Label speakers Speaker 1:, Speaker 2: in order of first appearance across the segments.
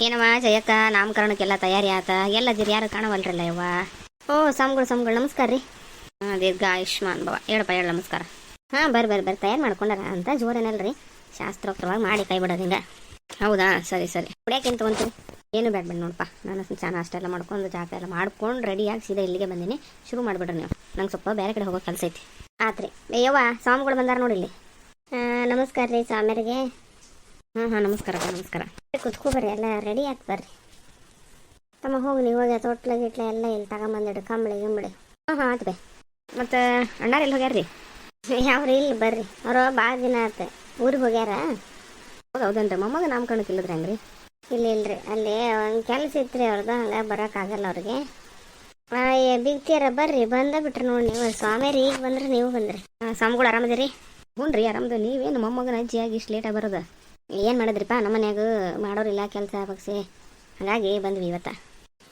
Speaker 1: ಏನವ್ವ ಜಯಕ್ಕ, ನಾಮಕರಣಕ್ಕೆಲ್ಲ ತಯಾರಿ ಆತ? ಎಲ್ಲ ದಿರಿ ಯಾರು ಕಾಣವಲ್ರಲ್ಲ ಯವ್ವ? ಓ, ಸ್ವಾಮಿಗಳು ಸಮಗಳು ನಮಸ್ಕಾರ ರೀ. ಹಾಂ ದೀರ್ಘ ಆಯುಷ್ಮಾನ್ ಭವ ಹೇಳಪ್ಪ, ಹೇಳ, ನಮಸ್ಕಾರ. ಹಾಂ, ಬರ್ರಿ ಬರ್ರಿ ಬರ್ರಿ. ತಯಾರು ಮಾಡ್ಕೊಂಡಾರ ಅಂತ ಜೋರೇನಲ್ರಿ. ಶಾಸ್ತ್ರೋಕ್ತವಾಗಿ ಮಾಡಿ ಕೈ ಬಿಡೋದು ಹಿಂಗೆ. ಹೌದಾ? ಸರಿ ಸರಿ. ಕುಡಿಯೋಕೇನು ತೊಗೊಂತೀರಿ? ಏನು ಬೇಡ ಬೇಡ ನೋಡಪ್ಪ. ನಾನು ಚೆನ್ನಾಗಿ ಅಷ್ಟೆಲ್ಲ ಮಾಡ್ಕೊಂಡು ಜಾಗ ಎಲ್ಲ ಮಾಡ್ಕೊಂಡು ರೆಡಿಯಾಗಿ ಸೀದಾ ಇಲ್ಲಿಗೆ ಬಂದೀನಿ. ಶುರು ಮಾಡಿಬಿಡ್ರಿ ನೀವು. ನಂಗೆ ಸ್ವಲ್ಪ ಬೇರೆ ಕಡೆ ಹೋಗೋ ಕೆಲಸ ಐತಿ. ಆತ್ರಿ. ಯವ್ವ, ಸ್ವಾಮಿಗಳು ಬಂದಾರ ನೋಡಿ ಇಲ್ಲಿ. ನಮಸ್ಕಾರ ರೀ ಸ್ವಾಮಿಯರಿಗೆ. ಹಾಂ ಹಾಂ, ನಮಸ್ಕಾರ ನಮಸ್ಕಾರ. ಕುತ್ಕೋ ಬರ್ರಿ, ಎಲ್ಲ ರೆಡಿ ಆಗಿ ಬರ್ರಿ. ತಮ್ಮ ಹೋಗಿ ನೀವು ಹೋಗಿ ತೊಟ್ಲ ಗಿಟ್ಲ ಎಲ್ಲ ಇಲ್ಲಿ ತಗೊಂಬಂದಿಡು ಕಂಬಳಿ ಗಿಂಬಳಿ. ಹಾಂ ಹಾಂ, ಆತು ಮತ್ತು ಅಣ್ಣಾರ ಎಲ್ಲಿ ಹೋಗ್ಯಾರ್ರಿ? ರೀ ಯಾವ್ರಿ ಇಲ್ಲಿ, ಬರ್ರಿ. ಅವರು ಭಾಳ ದಿನ ಆಯ್ತು ಊರಿಗೆ ಹೋಗ್ಯಾರ? ಹೌದು ಹೌದನ್ರಿ, ಮೊಮ್ಮಗ ನಾಮಕರಣಕ್ಕೆ ಇಲ್ಲದ್ರಿ ಹಂಗ್ರಿ? ಇಲ್ಲ, ಇಲ್ರಿ. ಅಲ್ಲಿ ಒಂದು ಕೆಲಸ ಇತ್ತು ಅವ್ರದ್ದು ಹಂಗೆ ಬರೋಕ್ಕಾಗಲ್ಲ ಅವ್ರಿಗೆ. ಬಿಗ್ತೀರ ಬರ್ರಿ, ಬಂದ ಬಿಟ್ರಿ ನೋಡಿ ನೀವು. ಸ್ವಾಮಿಯರು ಈಗ ಬಂದ್ರೆ ನೀವು ಬಂದ್ರಿ. ಸ್ವಾಮಿಗಳು ಆರಾಮದಿರಿ ಹ್ಞೂ ರೀ ಆರಾಮದ ನೀವೇನು ಮೊಮ್ಮಗನ ಅಜ್ಜಿಯಾಗಿ ಇಷ್ಟು ಲೇಟಾಗಿ ಬರೋದು? ಏನು ಮಾಡಿದ್ರಿಪ್ಪ? ನಮ್ಮ ಮನ್ಯಾಗ ಮಾಡೋರಿಲ್ಲ ಕೆಲಸ ಬಗ್ಸಿ ಹಾಗಾಗಿ ಬಂದ್ವಿ ಇವತ್ತ.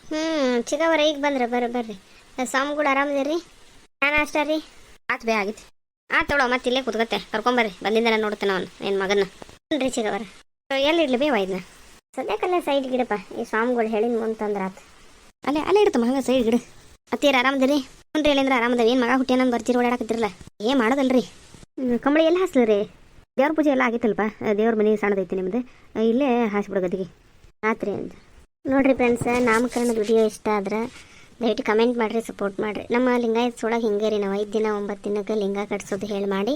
Speaker 1: ಹ್ಞೂ ಚಿಕ್ಕವರ ಈಗ ಬಂದ್ರೆ ಬರ್ರಿ. ಬರ್ರಿ ಸ್ವಾಮಿಗಳು ಆರಾಮದಿರಿ ನಾನು ಅಷ್ಟ ರೀ? ಆತು ಬೇ ಆಗಿತ್ತು. ಆತು ತೊಳೋ ಮತ್ತೆ ಇಲ್ಲೇ ಕೂತ್ಕತ್ತೆ. ಕರ್ಕೊಂಬರ್ರಿ ಬಂದಿಂದ ನಾನು ನೋಡ್ತೇನೆ ಅವನು ನಿನ್ನ ಮಗನ ಹ್ಞೂ ರೀ ಚಿಕ್ಕವರ ಎಲ್ಲಿ ಇಡ್ಲಿ ಬೇವ ಇದನ್ನ ಸದ್ಯಕ್ಕಲ್ಲೇ ಸೈಡ್ ಗಿಡಪ್ಪ. ಈ ಸ್ವಾಮಿಗಳು ಹೇಳಿನ ಮುಂತಂದ್ರೆ ಆತು ಅಲ್ಲೇ ಅಲ್ಲೇ ಇಡ್ತು ಹಂಗೆ ಸೈಡ್ ಗಿಡ. ಅತ್ತೀರ ಆರಾಮದಿರಿ ಹ್ಞೂ ರೀ ಎಲ್ಲಿಂದ್ರೆ ಆರಾಮದ ಏನು ಮಗ ಹುಟ್ಟಿ ನಂದು ಬರ್ತೀರಿ ಓಡಾಡಕತ್ತಿರಲ್ಲ ಏನು ಮಾಡೋದಲ್ರಿ ಕಂಬಳಿ ಎಲ್ಲ ಹಾಸ್ಲರಿ? ದೇವ್ರ ಪೂಜೆ ಎಲ್ಲ ಆಗಿತ್ತಲ್ಪ? ದೇವ್ರ ಮನೆ ಸಣ್ಣದೈತಿ ನಿಮ್ದು. ಇಲ್ಲೇ ಹಾಸ್ಬಿಡೋ ಗದಿಗೆ ಆತ್ರಿ ಅಂತ. ನೋಡ್ರಿ ಫ್ರೆಂಡ್ಸ್ ನಾಮಕರಣದ ವಿಡಿಯೋ ಇಷ್ಟ ಆದ್ರೆ ದಯವಿಟ್ಟು ಕಮೆಂಟ್ ಮಾಡಿರಿ ಸಪೋರ್ಟ್ ಮಾಡಿರಿ. ನಮ್ಮ ಲಿಂಗಾಯತ್ ಸೊಳಗೆ ಹಿಂಗೆ ರೀ ನಾವು ಐದು ದಿನ ಒಂಬತ್ತು ದಿನಕ್ಕೆ ಲಿಂಗ ಕಟ್ಸೋದು ಹೇಳಿ ಮಾಡಿ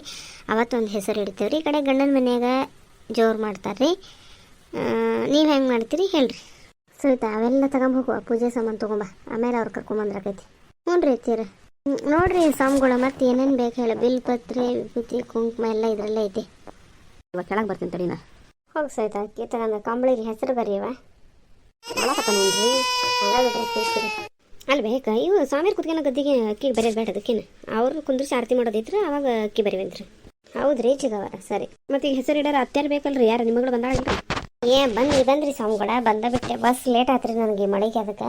Speaker 1: ಅವತ್ತೊಂದು ಹೆಸರು ಇಡ್ತೇವೆ ರೀ ಈ ಕಡೆ ಗಂಡನ ಮನೆಯಾಗ ಜೋರು ಮಾಡ್ತಾರೆ ರೀ ನೀವು ಹೆಂಗೆ ಮಾಡ್ತೀರಿ ಹೇಳ್ರಿ. ಸರಿತಾ ಅವೆಲ್ಲ ತಗೊಂಬೋಗುವ ಪೂಜೆ ಸಾಮಾನು ತೊಗೊಂಬ ಆಮೇಲೆ ಅವ್ರು ಕರ್ಕೊಂಬಂದ್ರಾಕೈತಿ ಹ್ಞೂ ರೀ ಅತ್ತೀರ ನೋಡಿರಿ ಸ್ವಾಮಿಗಳು ಮತ್ತೆ ಏನೇನು ಬೇಕು ಹೇಳಿ. ಬಿಲ್ ಪತ್ರೆ ವಿಭೂತಿ ಕುಂಕುಮ ಎಲ್ಲ ಇದರಲ್ಲೇ ಐತಿ. ಇವಾಗ ಕೆಳಗೆ ಬರ್ತೀನಿ ತಡಿನ. ಹೋಗಿ ಸಹಿತ ಅಕ್ಕಿ ಅಂದ್ರೆ ಕಂಬಳಿಗೆ ಹೆಸರು ಬರೀವ ಅಲ್ಲಿ ಬೇಕಾ ಇವು ಸ್ವಾಮಿಯರ್ ಕುತ್ಕೊಂಡ ಗದ್ದಿಗೆ ಅಕ್ಕಿ ಬರೆಯೋದು ಬೇಡ ಅದಕ್ಕೇನು. ಅವ್ರು ಕುಂದ್ರಿಸಿ ಆರತಿ ಮಾಡೋದಿದ್ರೆ ಅವಾಗ ಅಕ್ಕಿ ಬರೀವಂತ್ರಿ ಹೌದ್ರಿ ಚಿಗವರ ಸರಿ. ಮತ್ತೆ ಈಗ ಹೆಸರು ಇಡಾರ ಅತ್ಯಾರ ಬೇಕಲ್ರಿ ಯಾರು ನಿಮ್ಮಗಳು ಬಂದಾಳ ಏ ಬಂದ್ರಿ ಬಂದ್ರಿ ಸ್ವಾಮಿಗಳ ಬಂದ ಬಿಟ್ಟೆ ಬಸ್ ಲೇಟ್ ಆತ್ರಿ ನನಗೆ ಮಳೆಗೆ ಅದಕ್ಕೆ.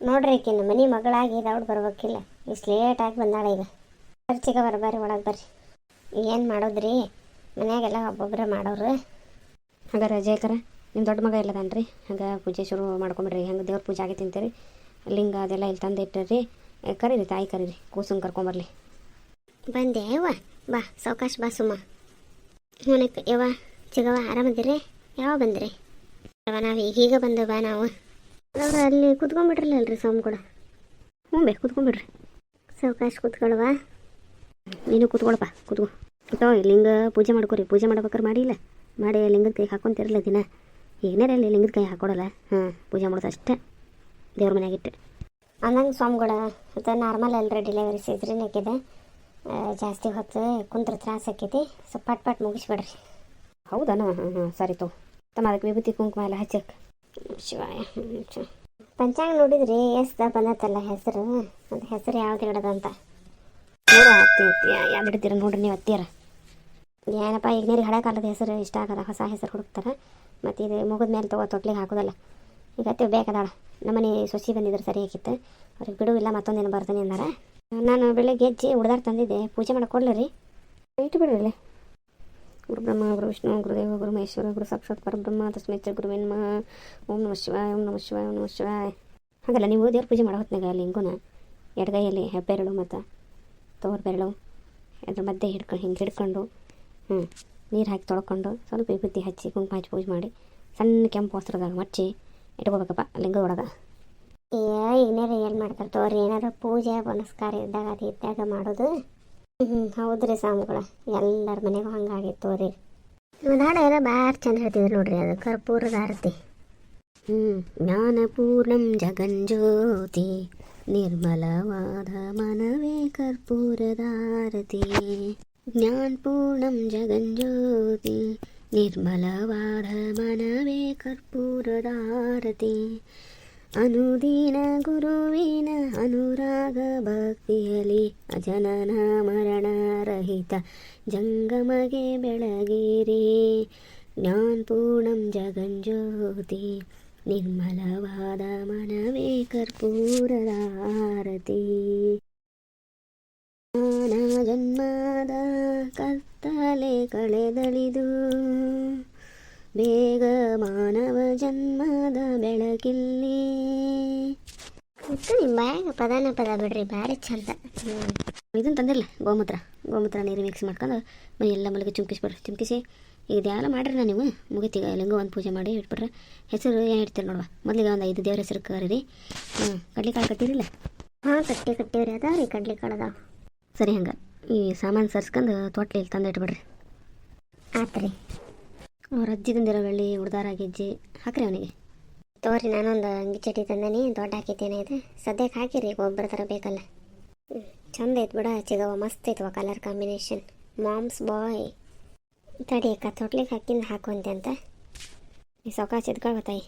Speaker 1: ನೋಡ್ರಿ ಆಕಿನ ಮನೆ ಮಗಳಾಗಿ ದೌಡ್ ಬರ್ಬೇಕಿಲ್ಲ. ಇಷ್ಟು ಲೇಟ್ ಆಗಿ ಬಂದಾಳ ಈಗ. ಚಿಗವರ ಬರ್ರಿ ಒಳಗೆ ಬರ್ರಿ. ಏನು ಮಾಡೋದ್ರಿ? ಮನ್ಯಾಗೆಲ್ಲ ಒಬ್ಬೊಬ್ಬರೇ ಮಾಡೋರು. ಹಾಗಾದ್ರೆ ಜಯಕರ ನಿಮ್ಮ ದೊಡ್ಡ ಮಗ ಇಲ್ಲದನ್ರಿ? ಹಂಗೆ ಪೂಜೆ ಶುರು ಮಾಡ್ಕೊಂಬಿಡ್ರಿ. ಹಂಗೆ ದೇವ್ರ ಪೂಜೆ ಆಗಿ ಅಂತೀರಿ ಲಿಂಗ ಅದೆಲ್ಲ ಇಲ್ಲಿ ತಂದು ಇಟ್ಟಿರಿ ಕರೀರಿ ತಾಯಿ ಕರೀರಿ ಕೂಸಂಗೆ ಕರ್ಕೊಂಬರ್ಲಿ ಬಂದೆ ಯವ್ವ. ಬಾ ಸಾವಕಾಶ ಬಾ ಸುಮ್ಮ ನನಗೆ ಯವ್ವ ಚಿಗವ ಆರಾಮದಿರಿ? ಯಾವ ಬಂದ್ರಿ? ಯವ್ವ ನಾವು ಈಗೀಗ ಬಂದು ಬಾ ನಾವು. ಅವ್ರು ಅಲ್ಲಿ ಕುತ್ಕೊಂಡ್ಬಿಟ್ರಲ್ಲ ಅಲ್ರಿ ಸೋಮ್ ಕೂಡ. ಹ್ಞೂ ಬೇ ಕುತ್ಕೊಂಡ್ಬಿಡ್ರಿ. ಸಾವಕಾಶ ಕುತ್ಕೊಳ್ವಾ ನೀನು ಕುತ್ಕೊಳಪ್ಪ ಕೂತ್ಕೊ. ಕೂತೋ ಲಿಂಗ ಪೂಜೆ ಮಾಡ್ಕೊರಿ ಪೂಜೆ ಮಾಡ್ಬೇಕಾರೆ ಮಾಡಿಲ್ಲ ಮಾಡಿ ಲಿಂಗದ ಕೈ ಹಾಕೊಂತಿರಲ್ಲ ದಿನ. ಈಗನೇ ಅಲ್ಲಿ ಲಿಂಗದ ಕೈ ಹಾಕೊಡಲ್ಲ. ಹಾಂ ಪೂಜೆ ಮಾಡೋದು ಅಷ್ಟೇ. ದೇವ್ರ ಮನೆಯಾಗಿಟ್ಟು ಅಂದಂಗೆ ಸ್ವಾಮಿಗಳ ಮತ್ತು ನಾರ್ಮಲ್ ಅಲ್ರಿ ಡೆಲಿವರಿ ಸೀಸ್ರಿ ನೆಕ್ಕಿದೆ. ಜಾಸ್ತಿ ಹೊತ್ತು ಕುಂತ್ರ ತ್ರಾಸ ಆಕೈತಿ. ಸ್ವಲ್ಪ ಪಟ್ ಪಟ್ ಮುಗಿಸ್ಬಿಡ್ರಿ. ಹೌದಾ ಹಾಂ ಹಾಂ ಸರಿ ತೋ ತಮ್ಮ ಅದಕ್ಕೆ ವಿಭೂತಿ ಕುಂಕುಮ ಎಲ್ಲ ಹಚ್ಚಕ್ ಶಿವಾಯ ಪಂಚಾಂಗ ನೋಡಿದ್ರಿ ಎಸ್ ಬಂದತ್ತಲ್ಲ ಹೆಸರು. ಅದು ಹೆಸರು ಯಾವ್ದು ಇಡೋದಂತ ನೋಡ ಇಡ್ತೀರ ನೋಡ್ರಿ ನೀವು ಅತ್ತಿಯರ. ಏನಪ್ಪ, ಈಗ ನೀರಿಗೆ ಹಳೆ ಕಾಲದ ಹೆಸರು ಇಷ್ಟ ಆಗಲ್ಲ, ಹೊಸ ಹೆಸರು ಹುಡುಕ್ತಾರೆ. ಮತ್ತು ಇದು ಮುಗಿದ ಮೇಲೆ ತಗೋ, ತೊಟ್ಲಿಗೆ ಹಾಕೋದಲ್ಲ. ಈಗ ಅತ್ತೆ ಬೇಕಾದಾಳ ನಮ್ಮನೆ ಸೊಸಿ ಬಂದಿದ್ರು ಸರಿ ಹಾಕಿತ್ತು. ಅವ್ರಿಗೆ ಬಿಡುವಿಲ್ಲ ಮತ್ತೊಂದಿನ ಬರ್ತೀನಿ ಅಂದಾರ. ನಾನು ಬೆಳಿಗ್ಗೆ ಹೆಜ್ಜೆ ಹುಡ್ದಾರ ತಂದಿದ್ದೆ. ಪೂಜೆ ಮಾಡಕ್ಕೆ ರೀ ಇಟ್ಟು ಬಿಡ್ರಿ ಗುರು ಬ್ರಹ್ಮ ಗುರು ವಿಷ್ಣು, ಗುರುದೇವ, ಗುರು ಮಹೇಶ್ವರ, ಗುರು ಸಾಕ್ಷಾತ್ ಪರಬ್ರಹ್ಮ, ತಸ್ಮೈ ಚ ಗುರು ಮೇನ್ಮ ಓಂ ನಮ ಶಿವಾಯ, ಓಂ ನಮ ಶಿವಾಯ, ಓಂ ನಮ ಶಿವಾಯ. ಹಾಗಲ್ಲ, ನೀವು ದೇವ್ರ ಪೂಜೆ ಮಾಡೋ ಹೊತ್ನಾಗ ಲಿಂಗುನ ಎಡಗೈಯಲ್ಲಿ ಹೆಬ್ಬೆರಳು ಮತ್ತು ತೋರ್ ಬೆರಳು. ಅದ್ರ ಮಧ್ಯೆ ಹಿಡ್ಕೊಂಡು ಹಿಂಗೆ ಹಿಡ್ಕೊಂಡು ಹ್ಞೂ ನೀರು ಹಾಕಿ ತೊಳ್ಕೊಂಡು ಸ್ವಲ್ಪ ವಿಭೂತಿ ಹಚ್ಚಿ ಕುಂಕುಮ ಹಚ್ಚಿ ಪೂಜೆ ಮಾಡಿ ಸಣ್ಣ ಕೆಂಪು ವಸ್ತ್ರದಾಗ ಮಚ್ಚಿ ಇಟ್ಕೋಬೇಕಪ್ಪ ಏ ಏನಾರ ಏನು ಮಾಡ್ತಾರೆ ತೋರಿ ಏನಾದ್ರು ಪೂಜೆ ಪುನಸ್ಕಾರ ಇದ್ದಾಗ ಅದು ಇದ್ದಾಗ ಮಾಡೋದು? ಹ್ಞೂ ಹೌದ್ರಿ ಸ್ವಾಮಿಗಳ ಎಲ್ಲರ ಮನೆಗೂ ಹಂಗಾಗಿತ್ತು ತೋರಿ. ಒಂದು ಹಾಡು ಏನೋ ಭಾರಿ ಚಂದ ಹೇಳ್ತಿದ್ರು ನೋಡ್ರಿ ಅದು ಕರ್ಪೂರದ ಆರತಿ. ಹ್ಞೂ ಜ್ಞಾನಪೂರ್ಣಂ ಜಗಂಜ್ಯೋತಿ ನಿರ್ಮಲವಾದ ಮನವೇ ಕರ್ಪೂರದಾರತಿ ಜ್ಞಾನಪೂರ್ಣಂ ಜಗಂಜ್ಯೋತಿ ನಿರ್ಮಲವಾದ ಮನವೇ ಕರ್ಪೂರದಾರತಿ ಅನುದೀನ ಗುರುವಿನ ಅನುರಾಗ ಭಕ್ತಿಯಲಿ ಅಜನನ ಮರಣರಹಿತ ಜಂಗಮಗೆ ಬೆಳಗಿರಿ. ಜ್ಞಾನಪೂರ್ಣಂ ಜಗಂಜ್ಯೋತಿ ನಿರ್ಮಲವಾದ ಮನವೇ ಕರ್ಪೂರದಾರತಿ ಮಾನವ ಜನ್ಮದ ಕತ್ತಲೆ ಕಳೆದಳಿದು, ಬೇಗ ಮಾನವ ಜನ್ಮದ ಬೆಳಕಿಲ್ಲಿ. ಮತ್ತು ನಿಮ್ಮ ಪದಾನ ಪದ ಬಿಡ್ರಿ, ಭಾರಿ ಚಂದ. ಇದನ್ನು ತಂದಿರಲ್ಲ ಗೋಮೂತ್ರ. ಗೋಮೂತ್ರ ನೀರು ಮಿಕ್ಸ್ ಮಾಡ್ಕೊಂಡು ಮನೆ ಎಲ್ಲ ಮಲಗಿ ಚುಮ್ಕಿಸ್ಬಿಡ್ರಿ ಚುಮ್ಕಿಸಿ ಇದೆಲ್ಲ ಮಾಡ್ರಿ ನೀವು. ಮುಗಿತೀಗ ಲಿಂಗ ಒಂದು ಪೂಜೆ ಮಾಡಿ ಇಟ್ಬಿಟ್ರೆ ಹೆಸರು ಏನು ಇಡ್ತೀರಿ ನೋಡುವ. ಮೊದಲಿಗೆ ಒಂದು ಐದು ದೇವ್ರ ಹೆಸರು ಕರೀರಿ. ಹ್ಞೂ ಕಡ್ಲಿಕಾಳು ಕಟ್ಟಿರಿಲ್ಲ? ಹಾಂ ಕಟ್ಟಿ ಕಟ್ಟಿವ್ರಿ ಅದ ರೀ ಕಡ್ಲಿಕಾಳು ಅದಾವ. ಸರಿ ಹಂಗೆ. ಈ ಸಾಮಾನು ಸರ್ಸ್ಕೊಂಡು ತೋಟಲಿ ಇಲ್ಲಿ ತಂದು ಇಟ್ಬಿಡ್ರಿ. ಆತು ರೀ. ಅವ್ರ ಅಜ್ಜಿ ತಂದಿರೋ ಬೆಳ್ಳಿ ಉಡ್ದಾರ ಗೆಜ್ಜೆ ಹಾಕ್ರಿ ಅವನಿಗೆ. ತೋರಿ ನಾನೊಂದು ಅಂಗಿ ಚಟಿ ತಂದೇನಿ ದೊಡ್ಡ ಹಾಕಿದ್ದೇನೆ ಇದು. ಸದ್ಯಕ್ಕೆ ಹಾಕಿರಿ ಗೊಬ್ಬರ ಥರ ಬೇಕಲ್ಲ. ಹ್ಞೂ ಚಂದ ಐತ್ ಬಿಡ ಚಿಗವ ಮಸ್ತ್ ಐತವ ಕಲರ್ ಕಾಂಬಿನೇಷನ್ ಮಾಮ್ಸ್ ಬಾಯ್ ತಡಿ, ಅಕ್ಕ, ತೊಟ್ಲಿಗೆ ಹಾಕಿಂದ ಹಾಕೊಂತೆ ಅಂತ. ಈ ಸೊಕ ಚಿದ್ಕೊಳ್ವ ತಾಯಿ.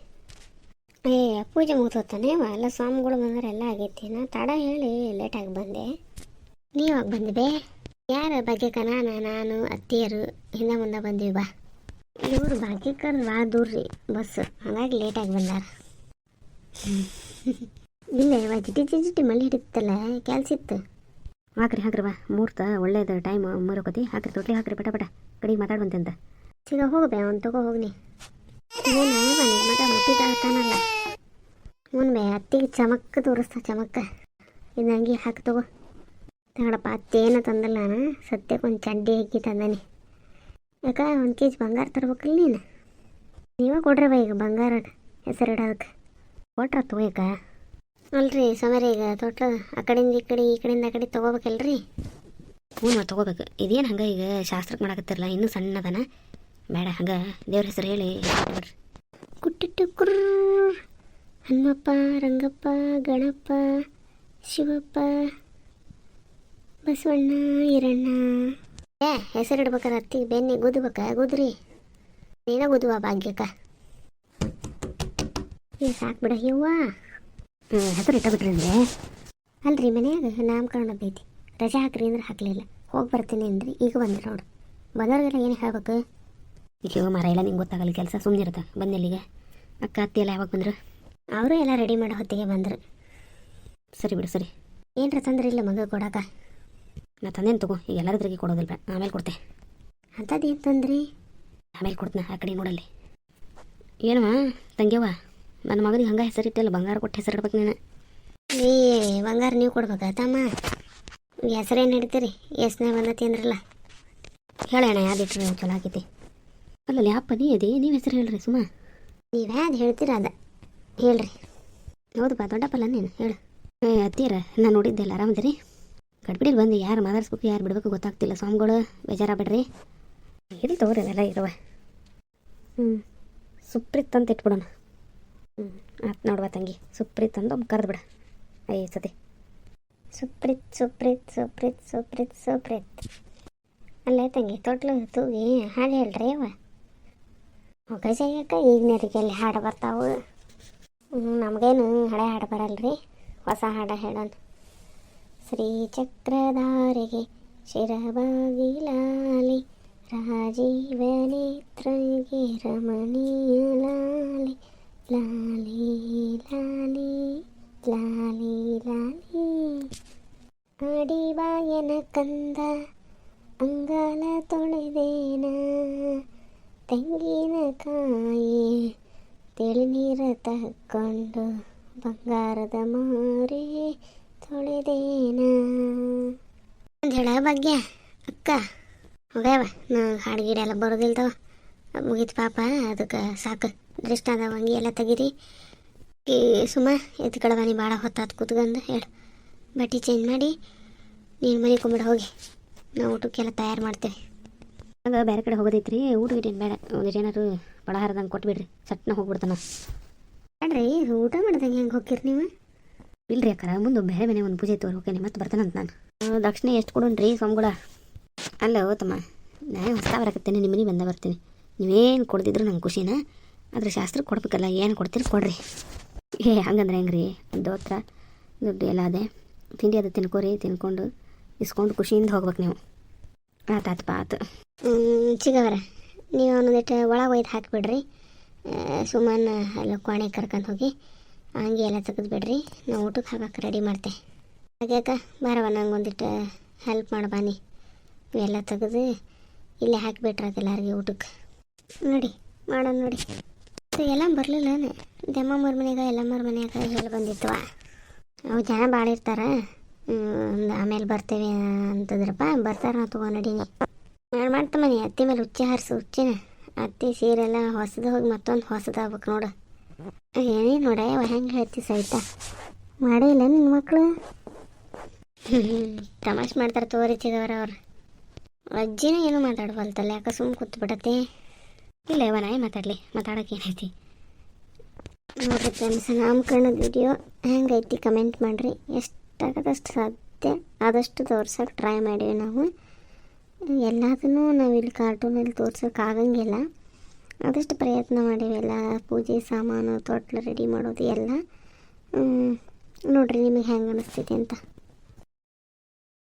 Speaker 1: ಏ, ಪೂಜೆ ಮುಗಿದೋತಾನೆ ಎಲ್ಲ ಸ್ವಾಮಿಗಳು ಬಂದ್ರೆ ಎಲ್ಲ ಆಗೈತಿ. ನಾ ತಡ ಹೇಳಿ ಲೇಟಾಗಿ ಬಂದೆ. ನೀವಾಗ ಬಂದಿದೆ ಯಾರ ಭಾಗ್ಯಕ್ಕ ನಾನು ನಾನು, ಅತ್ತಿಯರು. ಹಿಂದೆ ಮುಂದೆ ಬಂದಿವಿ ಬಾ. ಇವರು ಭಾಗ್ಯಕ್ಕರ್ ಭಾಳ ದೂರ ರೀ, ಬಸ್. ಹಾಗಾಗಿ ಲೇಟಾಗಿ ಬಂದಾರ. ಇಲ್ಲ, ಇವ ಜಿಟಿ ಜಿಟಿ ಮಲ್ಲಿ ಹಿಡಿತಲ್ಲ, ಕೆಲ್ಸ ಇತ್ತು. ಹಾಕ್ರಿ ಹಾಕ್ರಿ ಬಾ. ಮೂರ್ತ ಒಳ್ಳೇದು ಟೈಮ್ ಮರೋಕತಿ. ಹಾಕ್ರಿ ತೊಟ್ಲಿ ಹಾಕ್ರಿ, ಪಟ ಪಟ. ಕಡೆಗೆ ಅಂತ ಸಿಗ ಹೋಗ್ಬೇ ಅವ್ನು ತಗೋ ಹೋಗ್ನಿ. ಏನು ಮನೆ ಮುನ್ಬೆ ಅತ್ತಿಗೆ ಚಮಕ್ ತೋರಿಸ್ತ ಚಮಕ್ಕ ಇದು ಹಂಗೆ ಹಾಕಿ ತಗೋ. ತಗೊಳಪ್ಪ ಅತ್ತೇನ ತಂದಲ್ಲ ನಾನು ಸದ್ಯಕ್ಕೆ ಒಂದು ಚಡ್ಡಿ ಹಾಕಿ ತಂದಾನೆ. ಯಾಕ, ಒಂದು ಕೆ ಜಿ ಬಂಗಾರ ತರ್ಬೇಕಲ್ಲ ನೀನು? ನೀವೇ ಕೊಡ್ರಿ ಬೈ ಈಗ ಬಂಗಾರ ಹೆಸರು ಇಡೋದಕ್ಕೆ ಕೊಟ್ರ ತಗೋಯಕ ಅಲ್ರಿ ಸಮರ ಈಗ ತೋಟ ಆ ಕಡೆಯಿಂದ ಈ ಕಡೆ, ಈ ಕಡೆಯಿಂದ ಆ ಕಡೆ ತೊಗೋಬೇಕಲ್ರಿ? ಹ್ಞೂ ತೊಗೋಬೇಕು. ಇದೇನು ಹಂಗೆ ಈಗ ಶಾಸ್ತ್ರಕ್ಕೆ ಮಾಡಕತ್ತಿರಲ್ಲ ಇನ್ನೂ ಸಣ್ಣದನ. ಬೇಡ, ಹಂಗೆ ದೇವ್ರ ಹೆಸರು ಹೇಳಿ ಬಿಡ್ರಿ ಕುಟ್ಟಿಟ್ಟು ಕುರ್ರ. ಹನುಮಪ್ಪ, ರಂಗಪ್ಪ, ಗಣಪ್ಪ, ಶಿವಪ್ಪ, ಬಸವಣ್ಣ ಈರಣ್ಣ ಏ, ಹೆಸರು ಇಡ್ಬೇಕಾರೆ ಅತ್ತಿ, ಬೆನ್ನಿ ಗುದ್ಬೇಕ, ಗುದ್ರಿ. ನೀನ ಗುದುವ ಭಾಗ್ಯಕ್ಕ. ಏ, ಸಾಕು ಬಿಡ, ಯವ್ವ. ಹ್ಞೂ ಹೆಸರು ಇಟ್ಟ ಬಿಟ್ರಿ ಅಲ್ರಿ ಮನ್ಯಾಗ ನಾಮಕರಣ ಐತಿ ರಜೆ ಹಾಕ್ರಿ ಅಂದ್ರೆ ಹಾಕಲಿಲ್ಲ. ಹೋಗಿ ಬರ್ತೀನಿ ಅಂದ್ರಿ, ಈಗ ಬಂದ್ರಿ ನೋಡು. ಬಂದವ್ರಿಗೆಲ್ಲ ಏನು ಹೇಳ್ಬೇಕು? ಈಗ ಮರ ಇಲ್ಲ ನಿಂಗೆ ಗೊತ್ತಾಗಲ್ಲ, ಕೆಲಸ ಸುಮ್ಮನೆ ಇರುತ್ತೆ? ಬಂದೆಲ್ಲಿಗೆ ಅಕ್ಕ, ಅತ್ತಿ ಎಲ್ಲ ಯಾವಾಗ ಬಂದರು? ಅವರು ಎಲ್ಲ ರೆಡಿ ಮಾಡೋ ಹೊತ್ತಿಗೆ ಬಂದರು. ಸರಿ ಬಿಡು, ಸರಿ. ಏನರ ತಂದ್ರೆ ಇಲ್ಲ ಮಗ ಕೊಡಾಕ? ನಾ ತಂದೇನು ತಗೋ, ಈಗ ಎಲ್ಲರದ್ರಿಗೆ ಕೊಡೋದಿಲ್ಲ ಆಮೇಲೆ ಕೊಡ್ತೆ. ಅಂಥದ್ದೇನು ತಂದ್ರಿ? ಆಮೇಲೆ ಕೊಡ್ತೀನಿ ಆ ಕಡೆ ನೋಡಲ್ಲಿ ಏನಮ್ಮ ತಂಗ್ಯವ್ವ? ನನ್ನ ಮಗನಿಗೆ ಹಂಗೆ ಹೆಸರಿಟ್ಟಿಲ್ಲ, ಬಂಗಾರ ಕೊಟ್ಟು ಹೆಸರಿಡ್ಬೇಕು ನೀನು. ಏ, ಬಂಗಾರ ನೀವು ಕೊಡ್ಬೇಕಾ ತಮ್ಮ? ಹೆಸರೇನು ಹಿಡಿತೀರಿ ಎಸ್ನೇ ಬಂದತಿ ಅಂದ್ರಲ್ಲ. ಹೇಳೋಣ ಯಾವ್ದಿಟ್ರೆ ಚಲೋ ಆಗೈತಿ ಅಲ್ಲಲ್ಲಿ ಅಪ್ಪ ನೀ ಅದೇ ನೀವು ಹೆಸರು ಹೇಳ್ರಿ ಸುಮ್ಮ ನೀವು ಯಾವ್ದು ಹೇಳ್ತೀರ ಅದ? ಹೇಳ್ರಿ. ಹೌದಪ್ಪ ದೊಡ್ಡಪ್ಪಲ್ಲ ನೀನು ಹೇಳು. ಏ ಅತ್ತೀರ ನಾನು ನೋಡಿದ್ದೆಲ್ಲ ಆರಾಮದಿರಿ ಗಡ್ಬಿಡಿಲಿ ಬಂದು ಯಾರು ಮಾತಾಡ್ಸ್ಬೇಕು ಯಾರು ಬಿಡಬೇಕು ಗೊತ್ತಾಗ್ತಿಲ್ಲ. ಸ್ವಾಮಿಗಳು ಬೇಜಾರ ಬಿಡ್ರಿ ಇಲ್ಲಿ ತಗೋರಿ ಅವೆಲ್ಲ ಇರುವ ಹ್ಞೂ ಸುಪ್ರೀತ್ ಅಂತ ಇಟ್ಬಿಡೋಣ. ಹ್ಞೂ ಆತ್ ನೋಡುವ ತಂಗಿ ಸುಪ್ರೀತ್ ಅಂತ ಕರೆದು ಬಿಡ ಐ ಸತಿ. ಸುಪ್ರೀತ್ ಸುಪ್ರೀತ್ ಸುಪ್ರೀತ್ ಸುಪ್ರೀತ್ ಸುಪ್ರೀತ್. ಅಲ್ಲೇ ತಂಗಿ, ತೊಟ್ಲು ತೂಗಿ ಹಾಡು ಹೇಳ್ರಿ ಅವ. ಈಗ ಈಗಿನರಿಗೆ ಅಲ್ಲಿ ಹಾಡು ಬರ್ತಾವು. ನಮಗೇನು ಹಳೆ ಹಾಡು ಬರಲ್ರಿ. ಹೊಸ ಹಾಡು ಹೇಳೋಣ. ಶ್ರೀ ಚಕ್ರಧಾರೆಗೆ ಶಿರಬಾಗಿಲಾಲಿ ರಾಜೀವ ನೇತ್ರಗೆ ರಮಣೀಯ ಲಾಲಿ ಲಾಲಿ ಲಾಲಿ ಲಾಲಿ ಲಾಲಿ ಅಡಿವಾಯನ ಕಂದ ಅಂಗಾಲ ತೊಳೆದೇನ ತೆಂಗಿನಕಾಯಿ ತಿಳಿನೀರ ತಕ್ಕೊಂಡು ಬಂಗಾರದ ಮಾರಿ ತೊಳೆದೇನ. ಅಂತ ಹೇಳ ಭಾಗ್ಯ, ಅಕ್ಕ, ಹೋಗ್ಯಾವ? ನಾ ಹಾಡು ಎಲ್ಲ ಬರೋದಿಲ್ದವ. ಮುಗೀತು ಪಾಪ, ಅದಕ್ಕೆ ಸಾಕು. ದೃಷ್ಟ ಅದ ಅಂಗಿ ಎಲ್ಲ ತೆಗೀರಿ. ಸುಮ್ಮ ಎದ್ದು ಕಡವಾನಿ ಭಾಳ ಹೊತ್ತಾತು ಕೂತ್ಕೊಂಡು ಹೇಳು. ಬಟ್ಟೆ ಚೇಂಜ್ ಮಾಡಿ. ನೀನು ಮನೆ ಕೊಂಬಿಡ ಹೋಗಿ. ನಾವು ಊಟಕ್ಕೆಲ್ಲ ತಯಾರು ಮಾಡ್ತೇವೆ. ಹಂಗೆ ಬೇರೆ ಕಡೆ ಹೋಗೋದೈತ್ರಿ ಊಟ ಇಟ್ಟೇನು ಬೇಡ. ಒಂದಿಷ್ಟು ಏನಾರು ಪಳಹಾರದಂಗೆ ಕೊಟ್ಬಿಡ್ರಿ. ಸಟ್ನ ಹೋಗ್ಬಿಡ್ತಾನ. ಬೇಡ್ರಿ ಊಟ ಮಾಡ್ದಂಗೆ ಹೆಂಗೆ ಹೋಗಿರಿ ನೀವು? ಇಲ್ರಿ ಅಕ್ಕರ ಮುಂದೆ ಬೇರೆ ಮನೆ ಒಂದು ಪೂಜೆ ತೋರಿ ಹೋಗ್ಯಾನೆ ಮತ್ತೆ ಬರ್ತಾನಂತ ನಾನು. ದಕ್ಷಿಣ ಎಷ್ಟು ಕೊಡೋಣ್ರಿ ಸ್ವಾಮಿಗಳ ಅಲ್ಲ ಓತಮ್ಮ ನಾನು ಹೊಸ ಬರಕತ್ತೇನೆ ನಿಮ್ಮ ಮನೆ ಬಂದ ಬರ್ತೀನಿ. ನೀವೇನು ಕೊಡ್ದಿದ್ರು ನಂಗೆ ಖುಷಿನ? ಆದ್ರೆ ಶಾಸ್ತ್ರ ಕೊಡ್ಬೇಕಲ್ಲ ಏನು ಕೊಡ್ತೀರಿ ಕೊಡ್ರಿ. ಏ ಹಂಗಂದ್ರೆ ಹೆಂಗ್ರಿ ದೋತ್ರ ದುಡ್ಡು ಎಲ್ಲ ಅದೇ. ತಿಂಡಿ ಅದು ತಿನ್ಕೋರಿ ತಿನ್ಕೊಂಡು. ಇಸ್ಕೊಂಡು ಖುಷಿಯಿಂದ ಹೋಗ್ಬೇಕು ನೀವು. ಆತು ಆತು ಚಿಗವರ, ನೀವು ಒಂದಿಟ್ಟು ಒಳಗೆ ಒಯ್ದು ಹಾಕಿಬಿಡ್ರಿ. ಸುಮ್ಮನೆ ಅಲ್ಲಿ ಕೋಣೆ ಕರ್ಕೊಂಡು ಹೋಗಿ ಹಂಗೆ ಎಲ್ಲ ತೆಗೆದು ಬಿಡ್ರಿ. ನಾವು ಊಟಕ್ಕೆ ಹಾಕಕ್ಕೆ ರೆಡಿ ಮಾಡ್ತೆ. ಹಾಗ್ಯಾಕ ಬಾರವ ನಂಗೆ ಒಂದಿಟ್ಟು ಹೆಲ್ಪ್ ಮಾಡಿ ಬನ್ನಿ ಇವೆಲ್ಲ ತೆಗೆದು ಇಲ್ಲೇ ಹಾಕಿಬಿಟ್ರೆ ಎಲ್ಲರಿಗೆ ಊಟಕ್ಕೆ ನೋಡಿ, ಮಾಡೋಣ ನೋಡಿ. ಎಲ್ಲ ಬರಲಿಲ್ಲ ದಮ್ಮಮ್ಮರ ಮನೆಯಾಗ ಎಲ್ಲಮ್ಮರ ಮನೆಯಾಗ ಹೇಳಿ ಬಂದಿತ್ತು ಅವು ಜನ ಭಾಳ ಇರ್ತಾರ. ಆಮೇಲೆ ಬರ್ತೇವೆ ಅಂತಂದ್ರಪ್ಪ, ಬರ್ತಾರೆ ನಾವು ತಗೋ ನಡೀನಿ ಮಾಡಿ ಮಾಡ್ತ ಮನೆ, ಅತ್ತಿ ಮೇಲೆ ಹುಚ್ಚಿ ಹಾರಿಸು ಹುಚ್ಚಿನ ಅತ್ತಿ ಸೀರೆಲ್ಲ ಹೊಸದು ಹೋಗಿ ಮತ್ತೊಂದು ಹೊಸದಾಗ್ಬೇಕು ನೋಡು. ಏನೇ ನೋಡ ಹೆಂಗೆ ಹೇಳ್ತಿ ಸಹಿತ ಮಾಡೇ ಇಲ್ಲ ನಿನ್ನ ಮಕ್ಕಳು ತಮಾಷೆ ಮಾಡ್ತಾರೆ ತೋರಿ ಚಿದವ್ರ ಅವ್ರು. ಅಜ್ಜಿನ ಏನು ಮಾತಾಡ್ಬಲ್ತಲ್ಲ ಯಾಕೆ ಸುಮ್ಮನೆ ಕೂತ್ ಬಿಡತ್ತೆ ಇಲ್ಲ ಇವ ನಾಯಿ ಮಾತಾಡಲಿ, ಮಾತಾಡೋಕೆ ಏನೈತಿ ನೋಡ್ರಿ ಫ್ರೆಂಡ್ಸ್ ನಾಮಕರಣದ ವಿಡಿಯೋ ಹೆಂಗೈತಿ ಕಮೆಂಟ್ ಮಾಡಿರಿ. ಎಷ್ಟಾಗದಷ್ಟು ಸಾಧ್ಯ ಆದಷ್ಟು ತೋರ್ಸೋಕೆ ಟ್ರೈ ಮಾಡೀವಿ ನಾವು. ಎಲ್ಲದನ್ನು ನಾವು ಇಲ್ಲಿ ಕಾರ್ಟೂನಲ್ಲಿ ತೋರ್ಸೋಕೆ ಆಗಂಗಿಲ್ಲ. ಆದಷ್ಟು ಪ್ರಯತ್ನ ಮಾಡೀವಿ ಎಲ್ಲ ಪೂಜೆ ಸಾಮಾನು, ತೊಟ್ಲು ರೆಡಿ ಮಾಡೋದು ಎಲ್ಲ. ನೋಡಿರಿ ನಿಮಗೆ ಹೆಂಗೆ ಅನಿಸ್ತೈತಿ ಅಂತ.